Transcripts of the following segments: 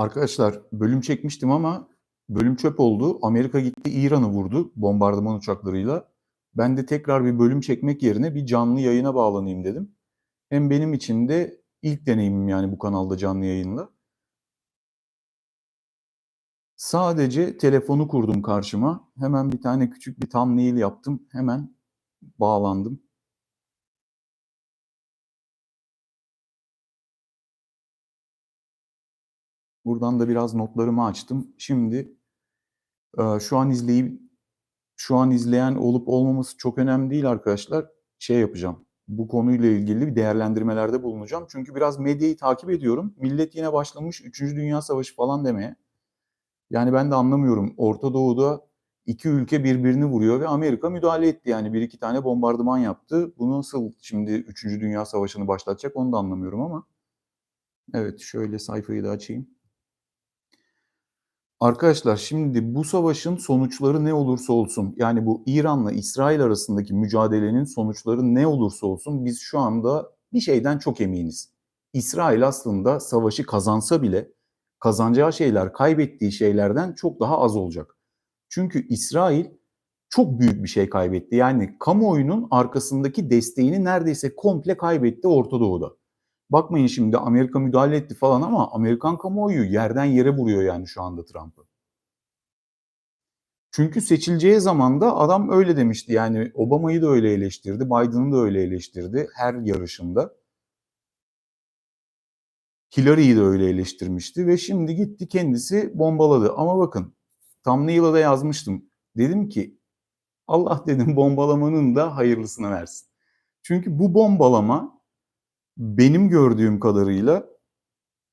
Arkadaşlar bölüm çekmiştim ama bölüm çöp oldu. Amerika gitti İran'ı vurdu bombardıman uçaklarıyla. Ben de tekrar bir bölüm çekmek yerine bir canlı yayına bağlanayım dedim. Hem benim için de ilk deneyimim yani bu kanalda canlı yayınla. Sadece telefonu kurdum karşıma. Hemen bir tane küçük bir thumbnail yaptım. Hemen bağlandım. Buradan da biraz notlarımı açtım. Şimdi e, şu an izleyip şu an izleyen olup olmaması çok önemli değil arkadaşlar. Şey yapacağım. Bu konuyla ilgili bir değerlendirmelerde bulunacağım. Çünkü biraz medyayı takip ediyorum. Millet yine başlamış 3. Dünya Savaşı falan demeye. Yani ben de anlamıyorum. Orta Doğu'da iki ülke birbirini vuruyor ve Amerika müdahale etti. Yani bir iki tane bombardıman yaptı. Bu nasıl şimdi 3. Dünya Savaşı'nı başlatacak onu da anlamıyorum ama. Evet şöyle sayfayı da açayım. Arkadaşlar şimdi bu savaşın sonuçları ne olursa olsun yani bu İran'la İsrail arasındaki mücadelenin sonuçları ne olursa olsun biz şu anda bir şeyden çok eminiz. İsrail aslında savaşı kazansa bile kazanacağı şeyler kaybettiği şeylerden çok daha az olacak. Çünkü İsrail çok büyük bir şey kaybetti. Yani kamuoyunun arkasındaki desteğini neredeyse komple kaybetti Orta Doğu'da. Bakmayın şimdi Amerika müdahale etti falan ama Amerikan kamuoyu yerden yere vuruyor yani şu anda Trump'ı. Çünkü seçileceği zaman da adam öyle demişti yani Obama'yı da öyle eleştirdi, Biden'ı da öyle eleştirdi her yarışında. Hillary'yi de öyle eleştirmişti ve şimdi gitti kendisi bombaladı. Ama bakın thumbnail'a da yazmıştım. Dedim ki Allah dedim bombalamanın da hayırlısını versin. Çünkü bu bombalama benim gördüğüm kadarıyla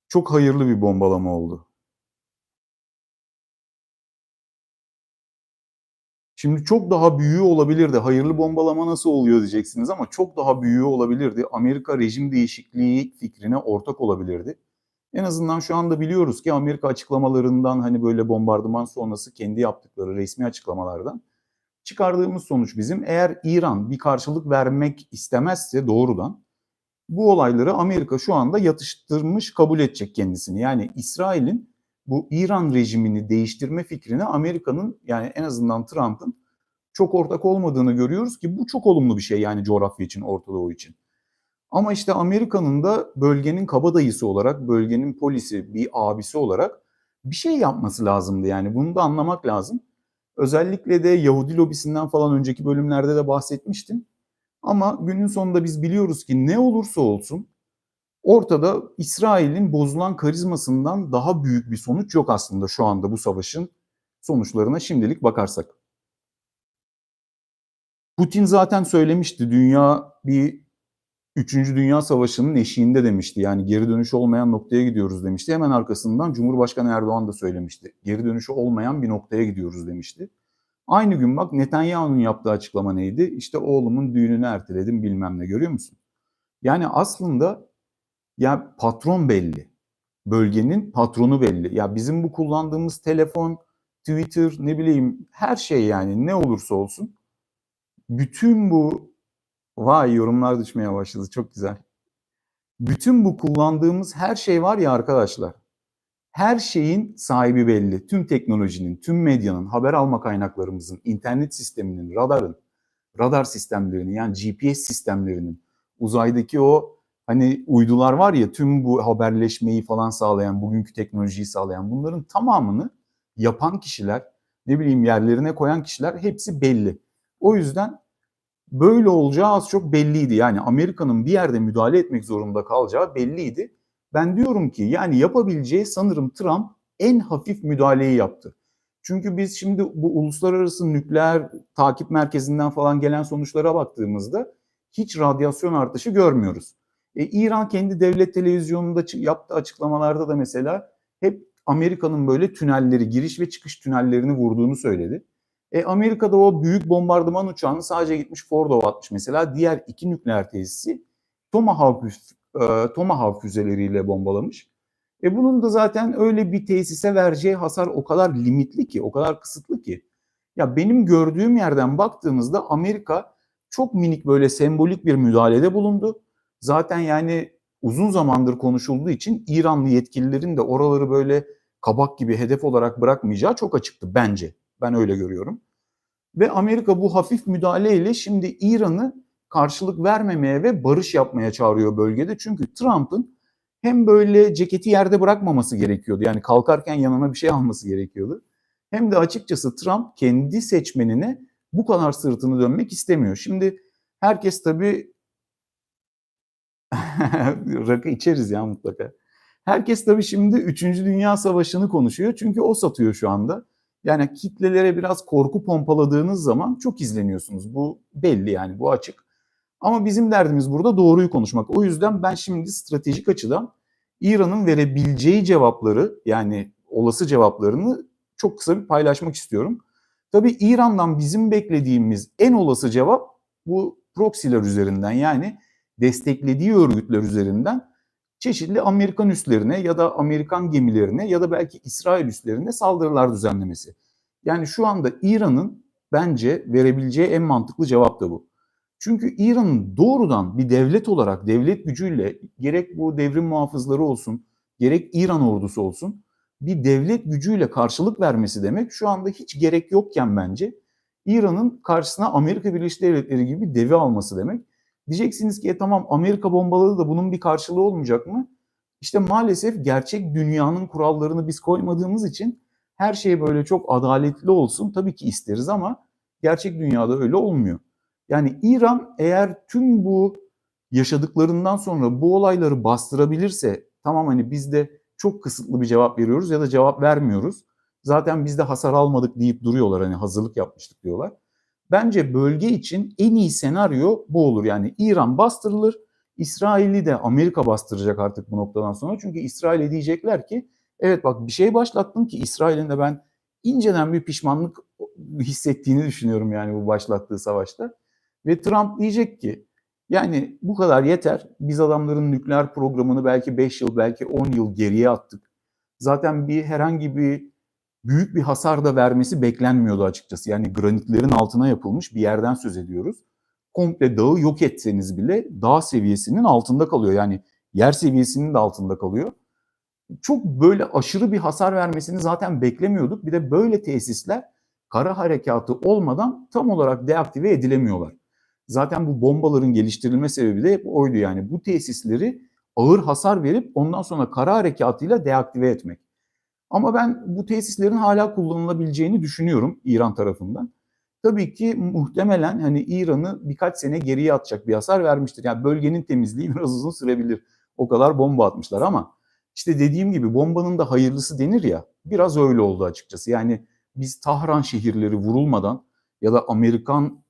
çok hayırlı bir bombalama oldu. Şimdi çok daha büyüğü olabilirdi. Hayırlı bombalama nasıl oluyor diyeceksiniz ama çok daha büyüğü olabilirdi. Amerika rejim değişikliği fikrine ortak olabilirdi. En azından şu anda biliyoruz ki Amerika açıklamalarından hani böyle bombardıman sonrası kendi yaptıkları resmi açıklamalardan çıkardığımız sonuç bizim eğer İran bir karşılık vermek istemezse doğrudan bu olayları Amerika şu anda yatıştırmış kabul edecek kendisini. Yani İsrail'in bu İran rejimini değiştirme fikrine Amerika'nın yani en azından Trump'ın çok ortak olmadığını görüyoruz ki bu çok olumlu bir şey yani coğrafya için, Orta Doğu için. Ama işte Amerika'nın da bölgenin kabadayısı olarak, bölgenin polisi, bir abisi olarak bir şey yapması lazımdı yani bunu da anlamak lazım. Özellikle de Yahudi lobisinden falan önceki bölümlerde de bahsetmiştim. Ama günün sonunda biz biliyoruz ki ne olursa olsun ortada İsrail'in bozulan karizmasından daha büyük bir sonuç yok aslında şu anda bu savaşın sonuçlarına şimdilik bakarsak. Putin zaten söylemişti dünya bir 3. Dünya Savaşı'nın eşiğinde demişti. Yani geri dönüşü olmayan noktaya gidiyoruz demişti. Hemen arkasından Cumhurbaşkanı Erdoğan da söylemişti. Geri dönüşü olmayan bir noktaya gidiyoruz demişti. Aynı gün bak Netanyahu'nun yaptığı açıklama neydi? İşte oğlumun düğününü erteledim bilmem ne görüyor musun? Yani aslında ya patron belli. Bölgenin patronu belli. Ya bizim bu kullandığımız telefon, Twitter ne bileyim her şey yani ne olursa olsun bütün bu vay yorumlar düşmeye başladı çok güzel. Bütün bu kullandığımız her şey var ya arkadaşlar her şeyin sahibi belli. Tüm teknolojinin, tüm medyanın, haber alma kaynaklarımızın, internet sisteminin, radarın, radar sistemlerinin yani GPS sistemlerinin, uzaydaki o hani uydular var ya tüm bu haberleşmeyi falan sağlayan, bugünkü teknolojiyi sağlayan bunların tamamını yapan kişiler, ne bileyim yerlerine koyan kişiler hepsi belli. O yüzden böyle olacağı az çok belliydi. Yani Amerika'nın bir yerde müdahale etmek zorunda kalacağı belliydi. Ben diyorum ki yani yapabileceği sanırım Trump en hafif müdahaleyi yaptı. Çünkü biz şimdi bu uluslararası nükleer takip merkezinden falan gelen sonuçlara baktığımızda hiç radyasyon artışı görmüyoruz. E, İran kendi devlet televizyonunda yaptığı açıklamalarda da mesela hep Amerika'nın böyle tünelleri, giriş ve çıkış tünellerini vurduğunu söyledi. E, Amerika'da o büyük bombardıman uçağını sadece gitmiş Fordo atmış mesela. Diğer iki nükleer tesisi Tomahawk e, Tomahawk füzeleriyle bombalamış. E bunun da zaten öyle bir tesise vereceği hasar o kadar limitli ki, o kadar kısıtlı ki. Ya benim gördüğüm yerden baktığımızda Amerika çok minik böyle sembolik bir müdahalede bulundu. Zaten yani uzun zamandır konuşulduğu için İranlı yetkililerin de oraları böyle kabak gibi hedef olarak bırakmayacağı çok açıktı bence. Ben öyle görüyorum. Ve Amerika bu hafif müdahaleyle şimdi İran'ı karşılık vermemeye ve barış yapmaya çağırıyor bölgede. Çünkü Trump'ın hem böyle ceketi yerde bırakmaması gerekiyordu. Yani kalkarken yanına bir şey alması gerekiyordu. Hem de açıkçası Trump kendi seçmenine bu kadar sırtını dönmek istemiyor. Şimdi herkes tabii rakı içeriz ya mutlaka. Herkes tabii şimdi 3. Dünya Savaşı'nı konuşuyor. Çünkü o satıyor şu anda. Yani kitlelere biraz korku pompaladığınız zaman çok izleniyorsunuz. Bu belli yani bu açık. Ama bizim derdimiz burada doğruyu konuşmak. O yüzden ben şimdi stratejik açıdan İran'ın verebileceği cevapları yani olası cevaplarını çok kısa bir paylaşmak istiyorum. Tabii İran'dan bizim beklediğimiz en olası cevap bu proxy'ler üzerinden yani desteklediği örgütler üzerinden çeşitli Amerikan üslerine ya da Amerikan gemilerine ya da belki İsrail üslerine saldırılar düzenlemesi. Yani şu anda İran'ın bence verebileceği en mantıklı cevap da bu. Çünkü İran'ın doğrudan bir devlet olarak devlet gücüyle gerek bu devrim muhafızları olsun gerek İran ordusu olsun bir devlet gücüyle karşılık vermesi demek şu anda hiç gerek yokken bence İran'ın karşısına Amerika Birleşik Devletleri gibi devi alması demek. Diyeceksiniz ki e, tamam Amerika bombaladı da bunun bir karşılığı olmayacak mı? İşte maalesef gerçek dünyanın kurallarını biz koymadığımız için her şey böyle çok adaletli olsun tabii ki isteriz ama gerçek dünyada öyle olmuyor. Yani İran eğer tüm bu yaşadıklarından sonra bu olayları bastırabilirse tamam hani biz de çok kısıtlı bir cevap veriyoruz ya da cevap vermiyoruz. Zaten biz de hasar almadık deyip duruyorlar hani hazırlık yapmıştık diyorlar. Bence bölge için en iyi senaryo bu olur. Yani İran bastırılır, İsrail'i de Amerika bastıracak artık bu noktadan sonra. Çünkü İsrail'e diyecekler ki evet bak bir şey başlattın ki İsrail'in de ben inceden bir pişmanlık hissettiğini düşünüyorum yani bu başlattığı savaşta. Ve Trump diyecek ki yani bu kadar yeter. Biz adamların nükleer programını belki 5 yıl belki 10 yıl geriye attık. Zaten bir herhangi bir büyük bir hasar da vermesi beklenmiyordu açıkçası. Yani granitlerin altına yapılmış bir yerden söz ediyoruz. Komple dağı yok etseniz bile dağ seviyesinin altında kalıyor. Yani yer seviyesinin de altında kalıyor. Çok böyle aşırı bir hasar vermesini zaten beklemiyorduk. Bir de böyle tesisler kara harekatı olmadan tam olarak deaktive edilemiyorlar. Zaten bu bombaların geliştirilme sebebi de hep oydu yani. Bu tesisleri ağır hasar verip ondan sonra kara harekatıyla deaktive etmek. Ama ben bu tesislerin hala kullanılabileceğini düşünüyorum İran tarafından. Tabii ki muhtemelen hani İran'ı birkaç sene geriye atacak bir hasar vermiştir. Yani bölgenin temizliği biraz uzun sürebilir. O kadar bomba atmışlar ama işte dediğim gibi bombanın da hayırlısı denir ya biraz öyle oldu açıkçası. Yani biz Tahran şehirleri vurulmadan ya da Amerikan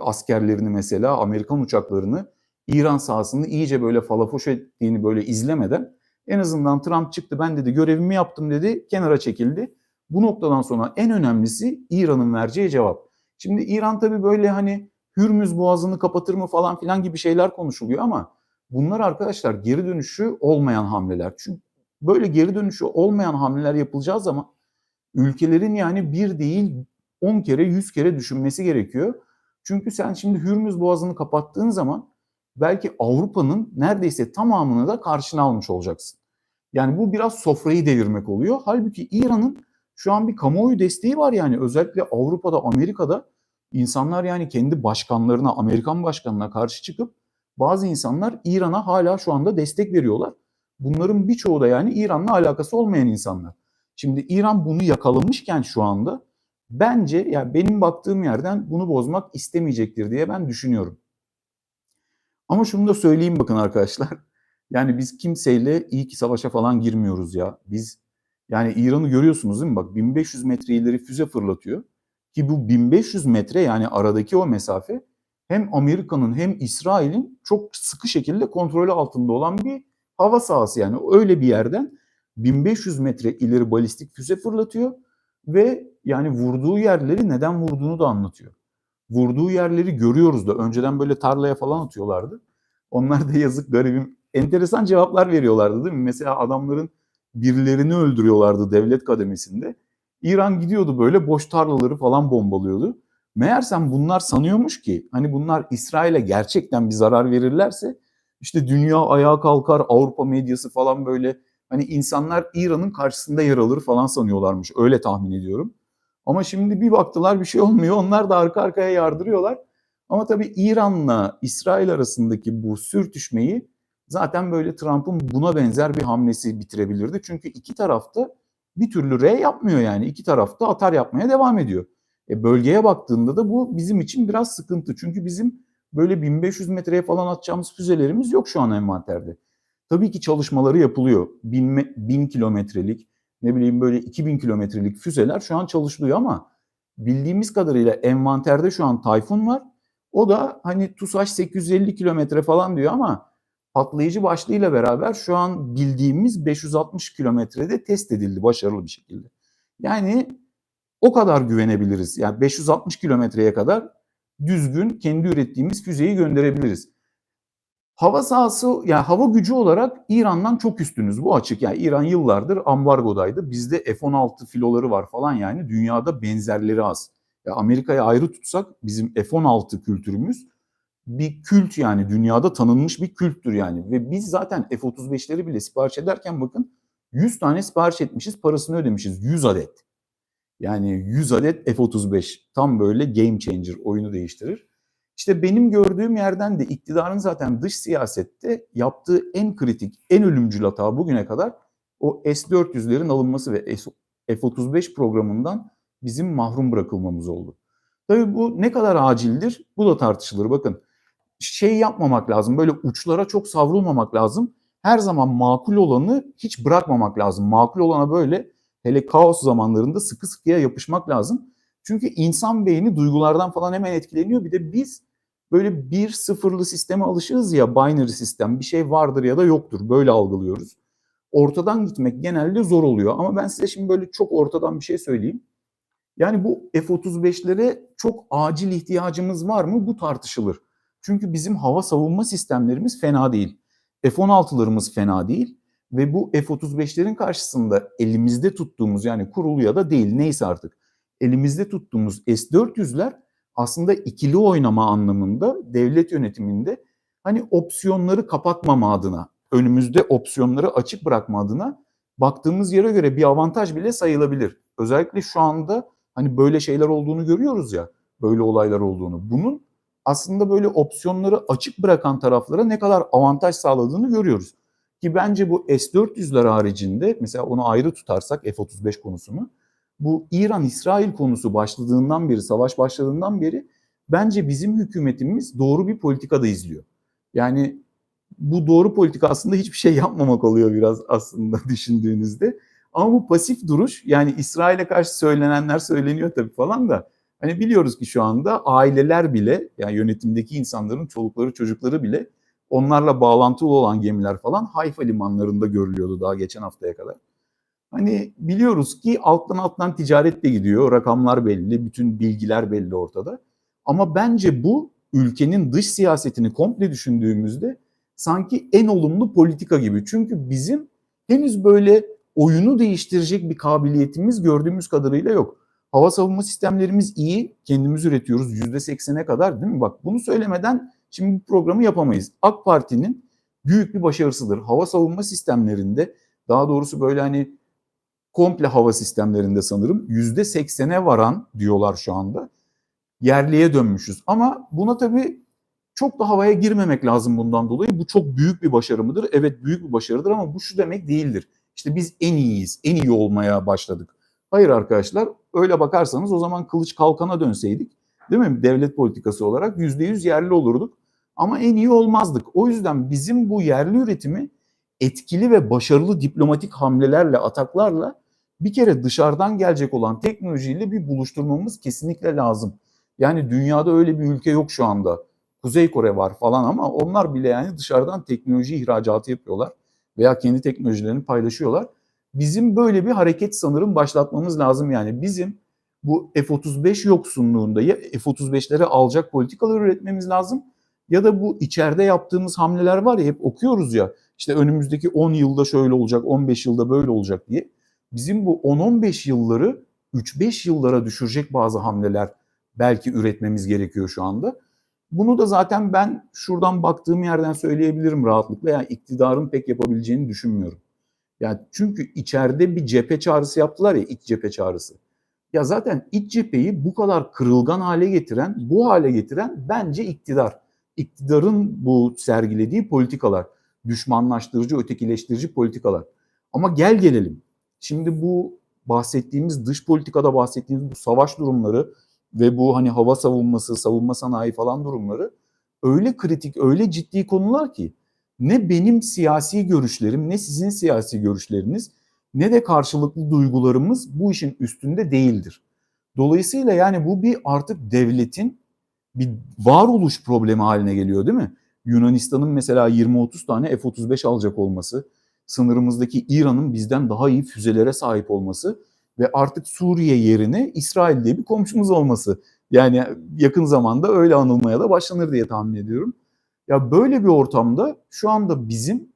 askerlerini mesela Amerikan uçaklarını İran sahasında iyice böyle falafoş ettiğini böyle izlemeden en azından Trump çıktı ben dedi görevimi yaptım dedi kenara çekildi. Bu noktadan sonra en önemlisi İran'ın vereceği cevap. Şimdi İran tabii böyle hani Hürmüz boğazını kapatır mı falan filan gibi şeyler konuşuluyor ama bunlar arkadaşlar geri dönüşü olmayan hamleler. Çünkü böyle geri dönüşü olmayan hamleler yapılacağı zaman ülkelerin yani bir değil 10 kere 100 kere düşünmesi gerekiyor. Çünkü sen şimdi Hürmüz boğazını kapattığın zaman belki Avrupa'nın neredeyse tamamını da karşına almış olacaksın. Yani bu biraz sofrayı devirmek oluyor. Halbuki İran'ın şu an bir kamuoyu desteği var yani özellikle Avrupa'da, Amerika'da insanlar yani kendi başkanlarına, Amerikan başkanına karşı çıkıp bazı insanlar İran'a hala şu anda destek veriyorlar. Bunların birçoğu da yani İran'la alakası olmayan insanlar. Şimdi İran bunu yakalamışken şu anda bence ya yani benim baktığım yerden bunu bozmak istemeyecektir diye ben düşünüyorum. Ama şunu da söyleyeyim bakın arkadaşlar. Yani biz kimseyle iyi ki savaşa falan girmiyoruz ya. Biz yani İran'ı görüyorsunuz değil mi? Bak 1500 metre ileri füze fırlatıyor. Ki bu 1500 metre yani aradaki o mesafe hem Amerika'nın hem İsrail'in çok sıkı şekilde kontrolü altında olan bir hava sahası yani öyle bir yerden 1500 metre ileri balistik füze fırlatıyor ve yani vurduğu yerleri neden vurduğunu da anlatıyor. Vurduğu yerleri görüyoruz da önceden böyle tarlaya falan atıyorlardı. Onlar da yazık garibim enteresan cevaplar veriyorlardı değil mi? Mesela adamların birilerini öldürüyorlardı devlet kademesinde. İran gidiyordu böyle boş tarlaları falan bombalıyordu. Meğersem bunlar sanıyormuş ki hani bunlar İsrail'e gerçekten bir zarar verirlerse İşte dünya ayağa kalkar, Avrupa medyası falan böyle hani insanlar İran'ın karşısında yer alır falan sanıyorlarmış. Öyle tahmin ediyorum. Ama şimdi bir baktılar bir şey olmuyor. Onlar da arka arkaya yardırıyorlar. Ama tabii İran'la İsrail arasındaki bu sürtüşmeyi zaten böyle Trump'ın buna benzer bir hamlesi bitirebilirdi. Çünkü iki tarafta bir türlü R yapmıyor yani. İki tarafta atar yapmaya devam ediyor. E bölgeye baktığında da bu bizim için biraz sıkıntı. Çünkü bizim böyle 1500 metreye falan atacağımız füzelerimiz yok şu an envanterde. Tabii ki çalışmaları yapılıyor. 1000, 1000 kilometrelik, ne bileyim böyle 2000 kilometrelik füzeler şu an çalışılıyor ama bildiğimiz kadarıyla envanterde şu an Tayfun var. O da hani TUSAŞ 850 kilometre falan diyor ama patlayıcı başlığıyla beraber şu an bildiğimiz 560 kilometrede test edildi başarılı bir şekilde. Yani o kadar güvenebiliriz. Yani 560 kilometreye kadar düzgün kendi ürettiğimiz füzeyi gönderebiliriz. Hava sahası yani hava gücü olarak İran'dan çok üstünüz bu açık. Yani İran yıllardır ambargodaydı. Bizde F-16 filoları var falan yani dünyada benzerleri az. Ya Amerika'yı ayrı tutsak bizim F-16 kültürümüz bir kült yani dünyada tanınmış bir külttür yani. Ve biz zaten F-35'leri bile sipariş ederken bakın 100 tane sipariş etmişiz parasını ödemişiz 100 adet. Yani 100 adet F-35 tam böyle game changer oyunu değiştirir. İşte benim gördüğüm yerden de iktidarın zaten dış siyasette yaptığı en kritik, en ölümcül hata bugüne kadar o S-400'lerin alınması ve F-35 programından bizim mahrum bırakılmamız oldu. Tabii bu ne kadar acildir? Bu da tartışılır. Bakın şey yapmamak lazım. Böyle uçlara çok savrulmamak lazım. Her zaman makul olanı hiç bırakmamak lazım. Makul olana böyle hele kaos zamanlarında sıkı sıkıya yapışmak lazım. Çünkü insan beyni duygulardan falan hemen etkileniyor. Bir de biz böyle bir sıfırlı sisteme alışığız ya binary sistem bir şey vardır ya da yoktur böyle algılıyoruz. Ortadan gitmek genelde zor oluyor ama ben size şimdi böyle çok ortadan bir şey söyleyeyim. Yani bu F-35'lere çok acil ihtiyacımız var mı? Bu tartışılır. Çünkü bizim hava savunma sistemlerimiz fena değil. F-16'larımız fena değil ve bu F-35'lerin karşısında elimizde tuttuğumuz yani kurulu ya da değil neyse artık elimizde tuttuğumuz S-400'ler aslında ikili oynama anlamında devlet yönetiminde hani opsiyonları kapatmama adına, önümüzde opsiyonları açık bırakma adına baktığımız yere göre bir avantaj bile sayılabilir. Özellikle şu anda hani böyle şeyler olduğunu görüyoruz ya, böyle olaylar olduğunu. Bunun aslında böyle opsiyonları açık bırakan taraflara ne kadar avantaj sağladığını görüyoruz. Ki bence bu S-400'ler haricinde mesela onu ayrı tutarsak F-35 konusunu bu İran-İsrail konusu başladığından beri, savaş başladığından beri bence bizim hükümetimiz doğru bir politika da izliyor. Yani bu doğru politika aslında hiçbir şey yapmamak oluyor biraz aslında düşündüğünüzde. Ama bu pasif duruş yani İsrail'e karşı söylenenler söyleniyor tabii falan da hani biliyoruz ki şu anda aileler bile yani yönetimdeki insanların çolukları çocukları bile onlarla bağlantılı olan gemiler falan Hayfa limanlarında görülüyordu daha geçen haftaya kadar. Hani biliyoruz ki alttan alttan ticaret de gidiyor. Rakamlar belli, bütün bilgiler belli ortada. Ama bence bu ülkenin dış siyasetini komple düşündüğümüzde sanki en olumlu politika gibi. Çünkü bizim henüz böyle oyunu değiştirecek bir kabiliyetimiz gördüğümüz kadarıyla yok. Hava savunma sistemlerimiz iyi, kendimiz üretiyoruz %80'e kadar değil mi? Bak bunu söylemeden şimdi bu programı yapamayız. AK Parti'nin büyük bir başarısıdır. Hava savunma sistemlerinde daha doğrusu böyle hani komple hava sistemlerinde sanırım yüzde seksene varan diyorlar şu anda yerliye dönmüşüz. Ama buna tabii çok da havaya girmemek lazım bundan dolayı. Bu çok büyük bir başarı mıdır? Evet büyük bir başarıdır ama bu şu demek değildir. İşte biz en iyiyiz, en iyi olmaya başladık. Hayır arkadaşlar öyle bakarsanız o zaman kılıç kalkana dönseydik değil mi? Devlet politikası olarak yüzde yüz yerli olurduk. Ama en iyi olmazdık. O yüzden bizim bu yerli üretimi etkili ve başarılı diplomatik hamlelerle, ataklarla bir kere dışarıdan gelecek olan teknolojiyle bir buluşturmamız kesinlikle lazım. Yani dünyada öyle bir ülke yok şu anda. Kuzey Kore var falan ama onlar bile yani dışarıdan teknoloji ihracatı yapıyorlar veya kendi teknolojilerini paylaşıyorlar. Bizim böyle bir hareket sanırım başlatmamız lazım yani. Bizim bu F-35 yoksunluğunda ya F-35'lere alacak politikalar üretmemiz lazım ya da bu içeride yaptığımız hamleler var ya hep okuyoruz ya işte önümüzdeki 10 yılda şöyle olacak, 15 yılda böyle olacak diye bizim bu 10-15 yılları 3-5 yıllara düşürecek bazı hamleler belki üretmemiz gerekiyor şu anda. Bunu da zaten ben şuradan baktığım yerden söyleyebilirim rahatlıkla. Yani iktidarın pek yapabileceğini düşünmüyorum. Yani çünkü içeride bir cephe çağrısı yaptılar ya iç cephe çağrısı. Ya zaten iç cepheyi bu kadar kırılgan hale getiren, bu hale getiren bence iktidar. İktidarın bu sergilediği politikalar. Düşmanlaştırıcı, ötekileştirici politikalar. Ama gel gelelim. Şimdi bu bahsettiğimiz dış politikada bahsettiğimiz bu savaş durumları ve bu hani hava savunması, savunma sanayi falan durumları öyle kritik, öyle ciddi konular ki ne benim siyasi görüşlerim, ne sizin siyasi görüşleriniz, ne de karşılıklı duygularımız bu işin üstünde değildir. Dolayısıyla yani bu bir artık devletin bir varoluş problemi haline geliyor değil mi? Yunanistan'ın mesela 20-30 tane F-35 alacak olması, sınırımızdaki İran'ın bizden daha iyi füzelere sahip olması ve artık Suriye yerine İsrail diye bir komşumuz olması. Yani yakın zamanda öyle anılmaya da başlanır diye tahmin ediyorum. Ya böyle bir ortamda şu anda bizim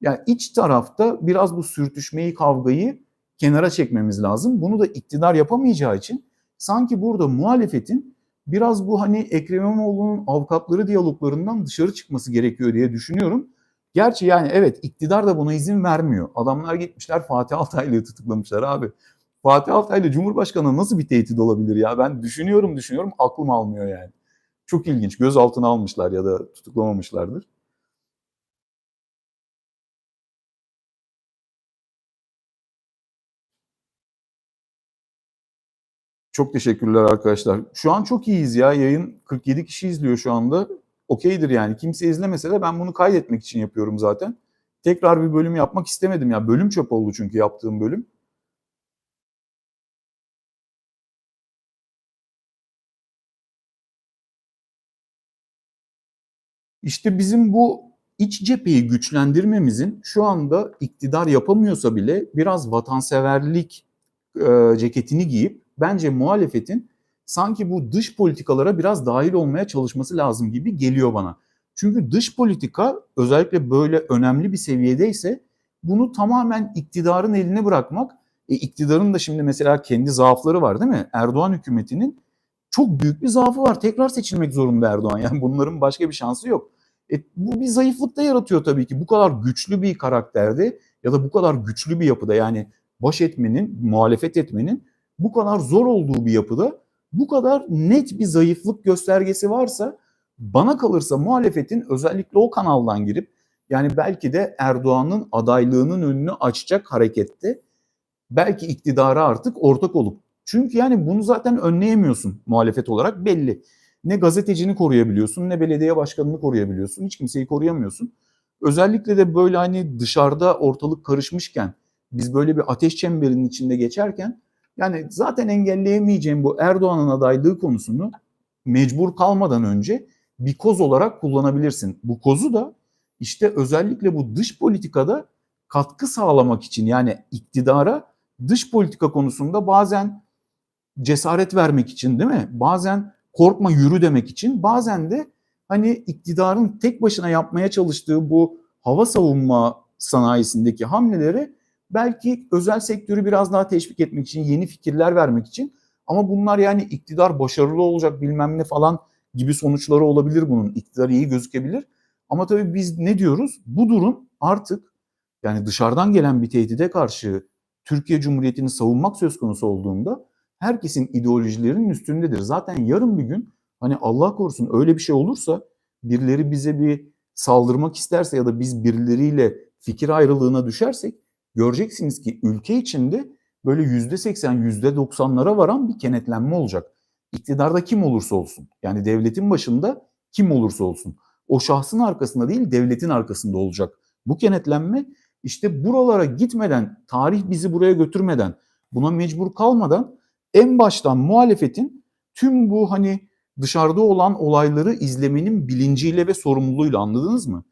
yani iç tarafta biraz bu sürtüşmeyi, kavgayı kenara çekmemiz lazım. Bunu da iktidar yapamayacağı için sanki burada muhalefetin biraz bu hani Ekrem İmamoğlu'nun avukatları diyaloglarından dışarı çıkması gerekiyor diye düşünüyorum. Gerçi yani evet iktidar da buna izin vermiyor. Adamlar gitmişler Fatih Altaylı'yı tutuklamışlar abi. Fatih Altaylı Cumhurbaşkanı nasıl bir tehdit olabilir ya? Ben düşünüyorum düşünüyorum aklım almıyor yani. Çok ilginç. Gözaltına almışlar ya da tutuklamamışlardır. Çok teşekkürler arkadaşlar. Şu an çok iyiyiz ya. Yayın 47 kişi izliyor şu anda. Okeydir yani. Kimse izlemese de ben bunu kaydetmek için yapıyorum zaten. Tekrar bir bölüm yapmak istemedim ya. Bölüm çöp oldu çünkü yaptığım bölüm. İşte bizim bu iç cepheyi güçlendirmemizin şu anda iktidar yapamıyorsa bile biraz vatanseverlik ceketini giyip bence muhalefetin sanki bu dış politikalara biraz dahil olmaya çalışması lazım gibi geliyor bana. Çünkü dış politika özellikle böyle önemli bir seviyedeyse bunu tamamen iktidarın eline bırakmak, e, iktidarın da şimdi mesela kendi zaafları var değil mi? Erdoğan hükümetinin çok büyük bir zaafı var. Tekrar seçilmek zorunda Erdoğan. Yani bunların başka bir şansı yok. E, bu bir zayıflık da yaratıyor tabii ki. Bu kadar güçlü bir karakterde ya da bu kadar güçlü bir yapıda yani baş etmenin, muhalefet etmenin bu kadar zor olduğu bir yapıda bu kadar net bir zayıflık göstergesi varsa bana kalırsa muhalefetin özellikle o kanaldan girip yani belki de Erdoğan'ın adaylığının önünü açacak harekette belki iktidara artık ortak olup çünkü yani bunu zaten önleyemiyorsun muhalefet olarak belli. Ne gazetecini koruyabiliyorsun ne belediye başkanını koruyabiliyorsun. Hiç kimseyi koruyamıyorsun. Özellikle de böyle hani dışarıda ortalık karışmışken biz böyle bir ateş çemberinin içinde geçerken yani zaten engelleyemeyeceğim bu Erdoğan'ın adaylığı konusunu mecbur kalmadan önce bir koz olarak kullanabilirsin. Bu kozu da işte özellikle bu dış politikada katkı sağlamak için yani iktidara dış politika konusunda bazen cesaret vermek için değil mi? Bazen korkma yürü demek için bazen de hani iktidarın tek başına yapmaya çalıştığı bu hava savunma sanayisindeki hamleleri belki özel sektörü biraz daha teşvik etmek için, yeni fikirler vermek için ama bunlar yani iktidar başarılı olacak bilmem ne falan gibi sonuçları olabilir bunun. İktidar iyi gözükebilir. Ama tabii biz ne diyoruz? Bu durum artık yani dışarıdan gelen bir tehdide karşı Türkiye Cumhuriyeti'ni savunmak söz konusu olduğunda herkesin ideolojilerinin üstündedir. Zaten yarın bir gün hani Allah korusun öyle bir şey olursa birileri bize bir saldırmak isterse ya da biz birileriyle fikir ayrılığına düşersek göreceksiniz ki ülke içinde böyle yüzde seksen, yüzde doksanlara varan bir kenetlenme olacak. İktidarda kim olursa olsun yani devletin başında kim olursa olsun o şahsın arkasında değil devletin arkasında olacak. Bu kenetlenme işte buralara gitmeden, tarih bizi buraya götürmeden, buna mecbur kalmadan en baştan muhalefetin tüm bu hani dışarıda olan olayları izlemenin bilinciyle ve sorumluluğuyla anladınız mı?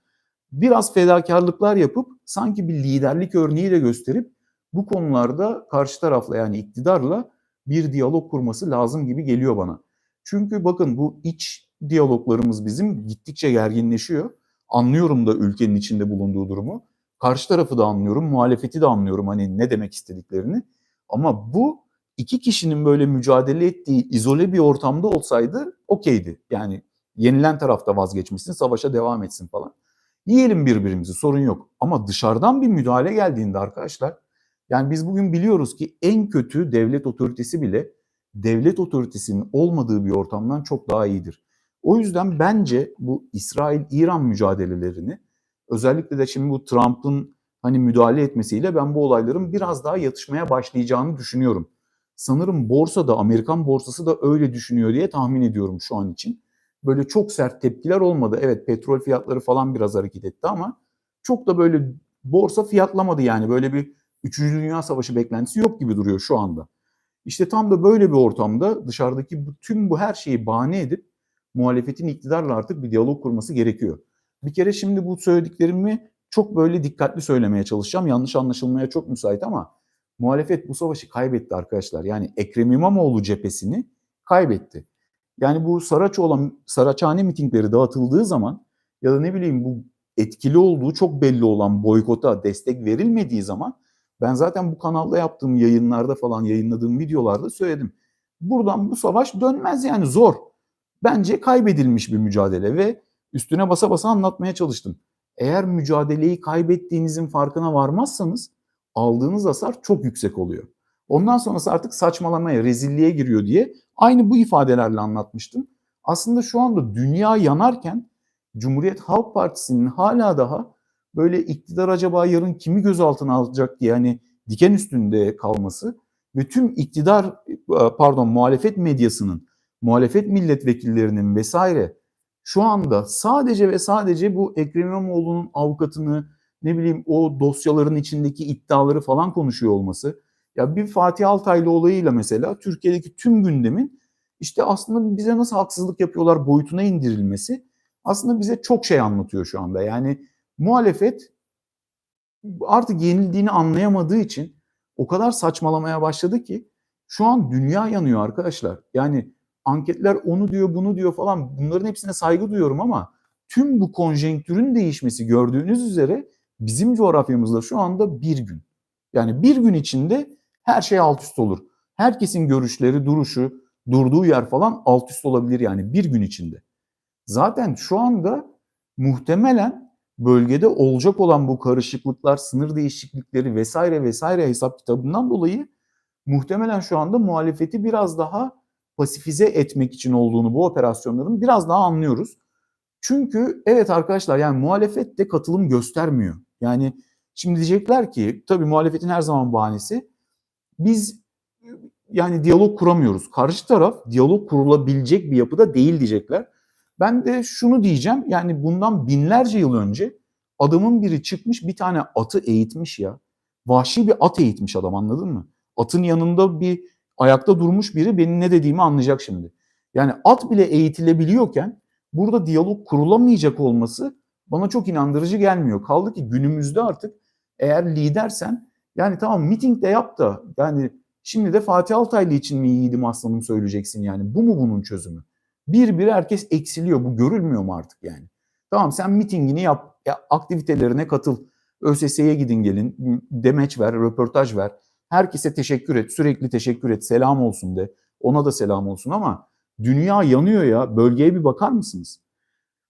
Biraz fedakarlıklar yapıp sanki bir liderlik örneğiyle gösterip bu konularda karşı tarafla yani iktidarla bir diyalog kurması lazım gibi geliyor bana. Çünkü bakın bu iç diyaloglarımız bizim gittikçe gerginleşiyor. Anlıyorum da ülkenin içinde bulunduğu durumu. Karşı tarafı da anlıyorum, muhalefeti de anlıyorum hani ne demek istediklerini. Ama bu iki kişinin böyle mücadele ettiği izole bir ortamda olsaydı okeydi. Yani Yenilen tarafta vazgeçmişsin, savaşa devam etsin falan. Yiyelim birbirimizi sorun yok. Ama dışarıdan bir müdahale geldiğinde arkadaşlar yani biz bugün biliyoruz ki en kötü devlet otoritesi bile devlet otoritesinin olmadığı bir ortamdan çok daha iyidir. O yüzden bence bu İsrail-İran mücadelelerini özellikle de şimdi bu Trump'ın hani müdahale etmesiyle ben bu olayların biraz daha yatışmaya başlayacağını düşünüyorum. Sanırım borsada Amerikan borsası da öyle düşünüyor diye tahmin ediyorum şu an için. Böyle çok sert tepkiler olmadı. Evet petrol fiyatları falan biraz hareket etti ama çok da böyle borsa fiyatlamadı yani. Böyle bir 3. Dünya Savaşı beklentisi yok gibi duruyor şu anda. İşte tam da böyle bir ortamda dışarıdaki tüm bu her şeyi bahane edip muhalefetin iktidarla artık bir diyalog kurması gerekiyor. Bir kere şimdi bu söylediklerimi çok böyle dikkatli söylemeye çalışacağım. Yanlış anlaşılmaya çok müsait ama muhalefet bu savaşı kaybetti arkadaşlar. Yani Ekrem İmamoğlu cephesini kaybetti. Yani bu Saraçoğlu, Saraçhane mitingleri dağıtıldığı zaman ya da ne bileyim bu etkili olduğu çok belli olan boykota destek verilmediği zaman ben zaten bu kanalda yaptığım yayınlarda falan yayınladığım videolarda söyledim. Buradan bu savaş dönmez yani zor. Bence kaybedilmiş bir mücadele ve üstüne basa basa anlatmaya çalıştım. Eğer mücadeleyi kaybettiğinizin farkına varmazsanız aldığınız hasar çok yüksek oluyor. Ondan sonrası artık saçmalamaya, rezilliğe giriyor diye aynı bu ifadelerle anlatmıştım. Aslında şu anda dünya yanarken Cumhuriyet Halk Partisi'nin hala daha böyle iktidar acaba yarın kimi gözaltına alacak diye hani diken üstünde kalması ve tüm iktidar pardon muhalefet medyasının, muhalefet milletvekillerinin vesaire şu anda sadece ve sadece bu Ekrem İmamoğlu'nun avukatını ne bileyim o dosyaların içindeki iddiaları falan konuşuyor olması. Ya bir Fatih Altaylı olayıyla mesela Türkiye'deki tüm gündemin işte aslında bize nasıl haksızlık yapıyorlar boyutuna indirilmesi aslında bize çok şey anlatıyor şu anda. Yani muhalefet artık yenildiğini anlayamadığı için o kadar saçmalamaya başladı ki şu an dünya yanıyor arkadaşlar. Yani anketler onu diyor bunu diyor falan bunların hepsine saygı duyuyorum ama tüm bu konjonktürün değişmesi gördüğünüz üzere bizim coğrafyamızda şu anda bir gün. Yani bir gün içinde her şey alt üst olur. Herkesin görüşleri, duruşu, durduğu yer falan alt üst olabilir yani bir gün içinde. Zaten şu anda muhtemelen bölgede olacak olan bu karışıklıklar, sınır değişiklikleri vesaire vesaire hesap kitabından dolayı muhtemelen şu anda muhalefeti biraz daha pasifize etmek için olduğunu bu operasyonların biraz daha anlıyoruz. Çünkü evet arkadaşlar yani muhalefet de katılım göstermiyor. Yani şimdi diyecekler ki tabii muhalefetin her zaman bahanesi biz yani diyalog kuramıyoruz. Karşı taraf diyalog kurulabilecek bir yapıda değil diyecekler. Ben de şunu diyeceğim yani bundan binlerce yıl önce adamın biri çıkmış bir tane atı eğitmiş ya. Vahşi bir at eğitmiş adam anladın mı? Atın yanında bir ayakta durmuş biri benim ne dediğimi anlayacak şimdi. Yani at bile eğitilebiliyorken burada diyalog kurulamayacak olması bana çok inandırıcı gelmiyor. Kaldı ki günümüzde artık eğer lidersen yani tamam miting de yap da yani şimdi de Fatih Altaylı için mi yiğidim aslanım söyleyeceksin yani. Bu mu bunun çözümü? Bir bir herkes eksiliyor. Bu görülmüyor mu artık yani? Tamam sen mitingini yap, ya aktivitelerine katıl. ÖSS'ye gidin gelin, demeç ver, röportaj ver. Herkese teşekkür et, sürekli teşekkür et, selam olsun de. Ona da selam olsun ama dünya yanıyor ya. Bölgeye bir bakar mısınız?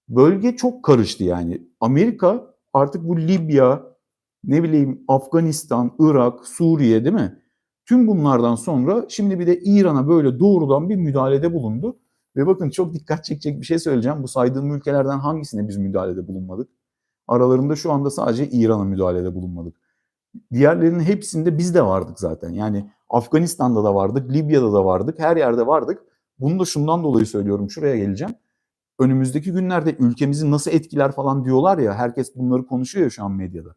Bölge çok karıştı yani. Amerika artık bu Libya, ne bileyim Afganistan, Irak, Suriye değil mi? Tüm bunlardan sonra şimdi bir de İran'a böyle doğrudan bir müdahalede bulundu. Ve bakın çok dikkat çekecek bir şey söyleyeceğim. Bu saydığım ülkelerden hangisine biz müdahalede bulunmadık? Aralarında şu anda sadece İran'a müdahalede bulunmadık. Diğerlerinin hepsinde biz de vardık zaten. Yani Afganistan'da da vardık, Libya'da da vardık, her yerde vardık. Bunu da şundan dolayı söylüyorum, şuraya geleceğim. Önümüzdeki günlerde ülkemizi nasıl etkiler falan diyorlar ya, herkes bunları konuşuyor ya şu an medyada.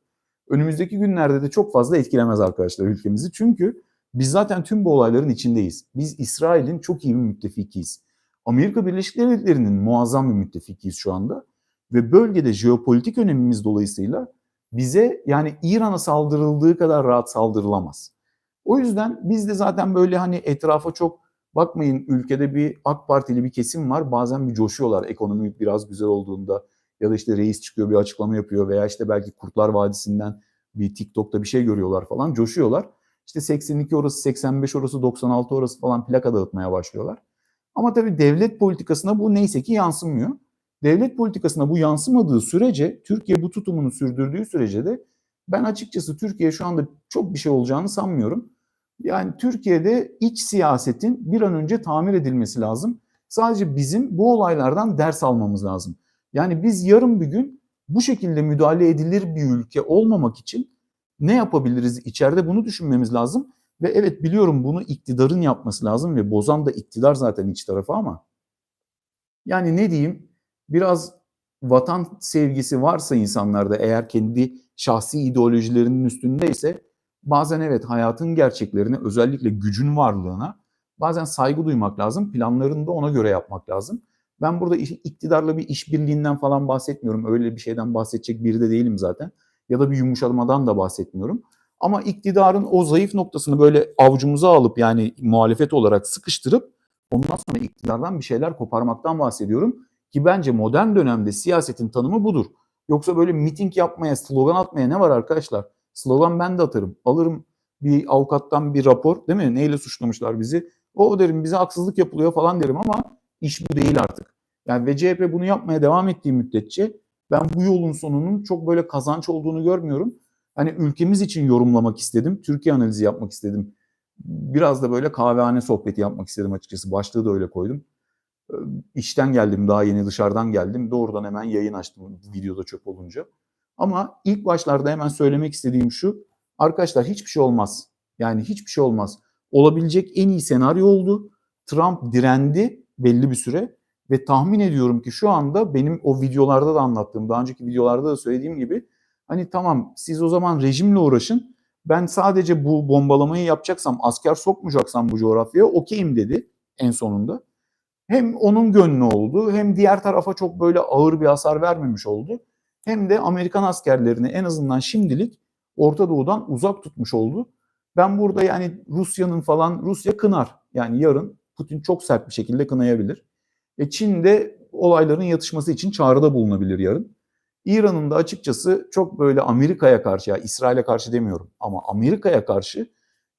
Önümüzdeki günlerde de çok fazla etkilemez arkadaşlar ülkemizi. Çünkü biz zaten tüm bu olayların içindeyiz. Biz İsrail'in çok iyi bir müttefikiyiz. Amerika Birleşik Devletleri'nin muazzam bir müttefikiyiz şu anda. Ve bölgede jeopolitik önemimiz dolayısıyla bize yani İran'a saldırıldığı kadar rahat saldırılamaz. O yüzden biz de zaten böyle hani etrafa çok bakmayın ülkede bir AK Partili bir kesim var. Bazen bir coşuyorlar ekonomi biraz güzel olduğunda ya da işte reis çıkıyor bir açıklama yapıyor veya işte belki Kurtlar Vadisi'nden bir TikTok'ta bir şey görüyorlar falan coşuyorlar. İşte 82 orası 85 orası 96 orası falan plaka dağıtmaya başlıyorlar. Ama tabii devlet politikasına bu neyse ki yansımıyor. Devlet politikasına bu yansımadığı sürece, Türkiye bu tutumunu sürdürdüğü sürece de ben açıkçası Türkiye şu anda çok bir şey olacağını sanmıyorum. Yani Türkiye'de iç siyasetin bir an önce tamir edilmesi lazım. Sadece bizim bu olaylardan ders almamız lazım. Yani biz yarın bir gün bu şekilde müdahale edilir bir ülke olmamak için ne yapabiliriz içeride bunu düşünmemiz lazım. Ve evet biliyorum bunu iktidarın yapması lazım ve bozan da iktidar zaten iç tarafı ama yani ne diyeyim biraz vatan sevgisi varsa insanlarda eğer kendi şahsi ideolojilerinin üstündeyse bazen evet hayatın gerçeklerine özellikle gücün varlığına bazen saygı duymak lazım. Planlarını da ona göre yapmak lazım. Ben burada iktidarla bir işbirliğinden falan bahsetmiyorum. Öyle bir şeyden bahsedecek biri de değilim zaten. Ya da bir yumuşamadan da bahsetmiyorum. Ama iktidarın o zayıf noktasını böyle avucumuza alıp yani muhalefet olarak sıkıştırıp ondan sonra iktidardan bir şeyler koparmaktan bahsediyorum. Ki bence modern dönemde siyasetin tanımı budur. Yoksa böyle miting yapmaya, slogan atmaya ne var arkadaşlar? Slogan ben de atarım. Alırım bir avukattan bir rapor değil mi? Neyle suçlamışlar bizi? O derim bize haksızlık yapılıyor falan derim ama iş bu değil artık. Yani ve CHP bunu yapmaya devam ettiği müddetçe ben bu yolun sonunun çok böyle kazanç olduğunu görmüyorum. Hani ülkemiz için yorumlamak istedim. Türkiye analizi yapmak istedim. Biraz da böyle kahvehane sohbeti yapmak istedim açıkçası. Başlığı da öyle koydum. İşten geldim daha yeni dışarıdan geldim. Doğrudan hemen yayın açtım videoda çöp olunca. Ama ilk başlarda hemen söylemek istediğim şu. Arkadaşlar hiçbir şey olmaz. Yani hiçbir şey olmaz. Olabilecek en iyi senaryo oldu. Trump direndi belli bir süre ve tahmin ediyorum ki şu anda benim o videolarda da anlattığım, daha önceki videolarda da söylediğim gibi hani tamam siz o zaman rejimle uğraşın. Ben sadece bu bombalamayı yapacaksam, asker sokmayacaksam bu coğrafyaya okeyim dedi en sonunda. Hem onun gönlü oldu hem diğer tarafa çok böyle ağır bir hasar vermemiş oldu. Hem de Amerikan askerlerini en azından şimdilik Orta Doğu'dan uzak tutmuş oldu. Ben burada yani Rusya'nın falan Rusya kınar. Yani yarın Putin çok sert bir şekilde kınayabilir. E Çin de olayların yatışması için çağrıda bulunabilir yarın. İran'ın da açıkçası çok böyle Amerika'ya karşı, ya İsrail'e karşı demiyorum ama Amerika'ya karşı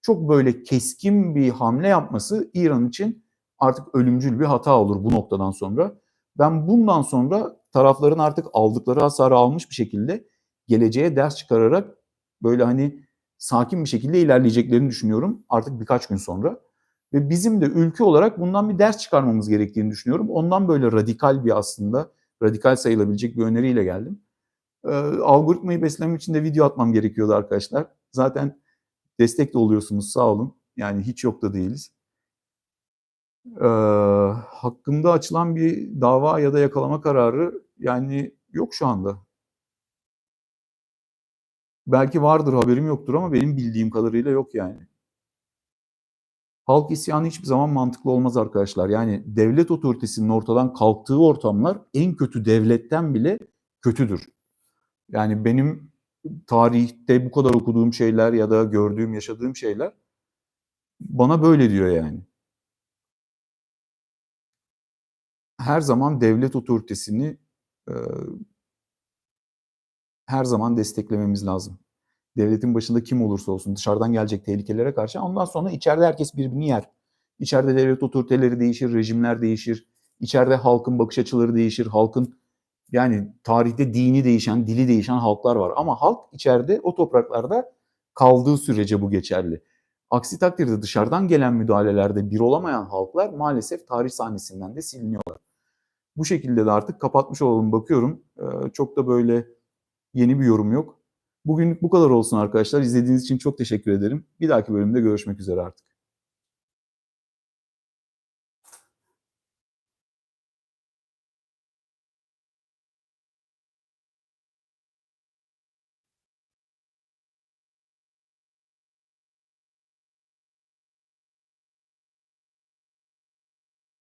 çok böyle keskin bir hamle yapması İran için artık ölümcül bir hata olur bu noktadan sonra. Ben bundan sonra tarafların artık aldıkları hasarı almış bir şekilde geleceğe ders çıkararak böyle hani sakin bir şekilde ilerleyeceklerini düşünüyorum artık birkaç gün sonra. Ve bizim de ülke olarak bundan bir ders çıkarmamız gerektiğini düşünüyorum. Ondan böyle radikal bir aslında, radikal sayılabilecek bir öneriyle geldim. Ee, algoritmayı beslemek için de video atmam gerekiyordu arkadaşlar. Zaten destek de oluyorsunuz sağ olun. Yani hiç yok da değiliz. Ee, hakkında açılan bir dava ya da yakalama kararı yani yok şu anda. Belki vardır haberim yoktur ama benim bildiğim kadarıyla yok yani. Halk isyanı hiçbir zaman mantıklı olmaz arkadaşlar. Yani devlet otoritesinin ortadan kalktığı ortamlar en kötü devletten bile kötüdür. Yani benim tarihte bu kadar okuduğum şeyler ya da gördüğüm, yaşadığım şeyler bana böyle diyor yani. Her zaman devlet otoritesini e, her zaman desteklememiz lazım devletin başında kim olursa olsun dışarıdan gelecek tehlikelere karşı ondan sonra içeride herkes birbirini yer. İçeride devlet otoriteleri değişir, rejimler değişir. İçeride halkın bakış açıları değişir. Halkın yani tarihte dini değişen, dili değişen halklar var. Ama halk içeride o topraklarda kaldığı sürece bu geçerli. Aksi takdirde dışarıdan gelen müdahalelerde bir olamayan halklar maalesef tarih sahnesinden de siliniyorlar. Bu şekilde de artık kapatmış olalım bakıyorum. Çok da böyle yeni bir yorum yok. Bugünlük bu kadar olsun arkadaşlar. İzlediğiniz için çok teşekkür ederim. Bir dahaki bölümde görüşmek üzere artık.